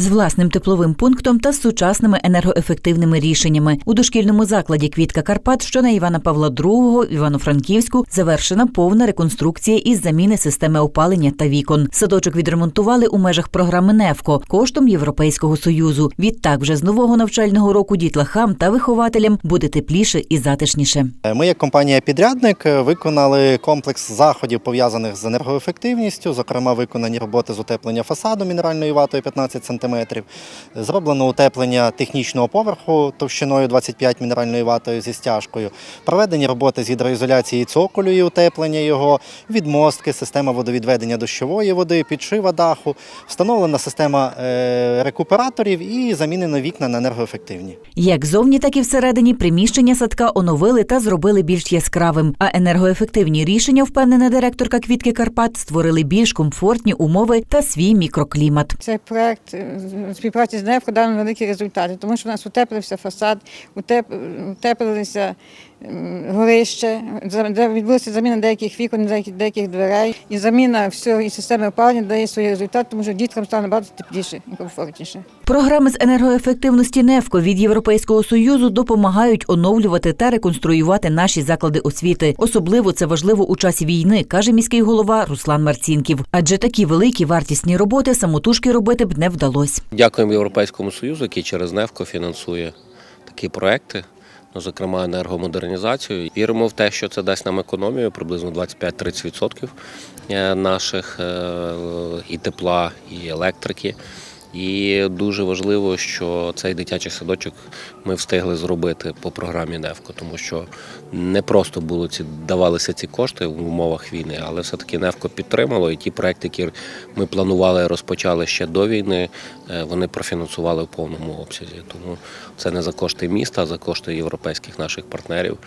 з власним тепловим пунктом та з сучасними енергоефективними рішеннями. У дошкільному закладі Квітка Карпат, що на Івана Павла II Івано-Франківську, завершена повна реконструкція із заміни системи опалення та вікон. Садочок відремонтували у межах програми НЕФКО коштом Європейського союзу. Відтак, вже з нового навчального року дітлахам та вихователям буде тепліше і затишніше. Ми, як компанія-підрядник, е, виконали комплекс заходів пов'язаних з енергоефективністю, зокрема, виконані роботи з утеплення фасаду мінеральною ватою 15 см, зроблено утеплення технічного поверху товщиною 25 мінеральною ватою зі стяжкою, проведені роботи з гідроізоляції цоколю і утеплення його, відмостки, система водовідведення дощової води, підшива даху, встановлена система е, рекуператорів і замінено вікна на енергоефективні. Як зовні, так і всередині приміщення садка оновили та зробили більш яскравим. А енергоефективні рішення, впевнена директорка Квітки Карпат, створили більш комфортні умови та свій мікроклімат. Цей проект співпраці з НЕФКО дав великі результати, тому що у нас утеплився фасад, утеп- утеплилися горище, відбулася заміна деяких вікон, деяких, деяких дверей. І заміна всього і системи опалення дає свій результат, тому що діткам стане набагато тепліше і комфортніше. Програми з енергоефективності НЕФКО від Європейського союзу допомагають оновлювати та реконструювати наші заклади освіти. Особливо це важливо у часі війни, каже міський голова Руслан Марцінків. Адже такі великі вартісні роботи самотужки робити б не вдалося. Дякуємо Європейському Союзу, який через НЕФКО фінансує такі проекти, ну, зокрема енергомодернізацію. Віримо в те, що це дасть нам економію приблизно 25-30% е, наших е, і тепла, і електрики. І дуже важливо, що цей дитячий садочок ми встигли зробити по програмі НЕФКО, тому що не просто було ці давалися ці кошти в умовах війни, але все-таки НЕФКО підтримало. І ті проекти, які ми планували розпочали ще до війни, е, вони профінансували в повному обсязі. Тому це не за кошти міста, а за кошти європейських наших партнерів.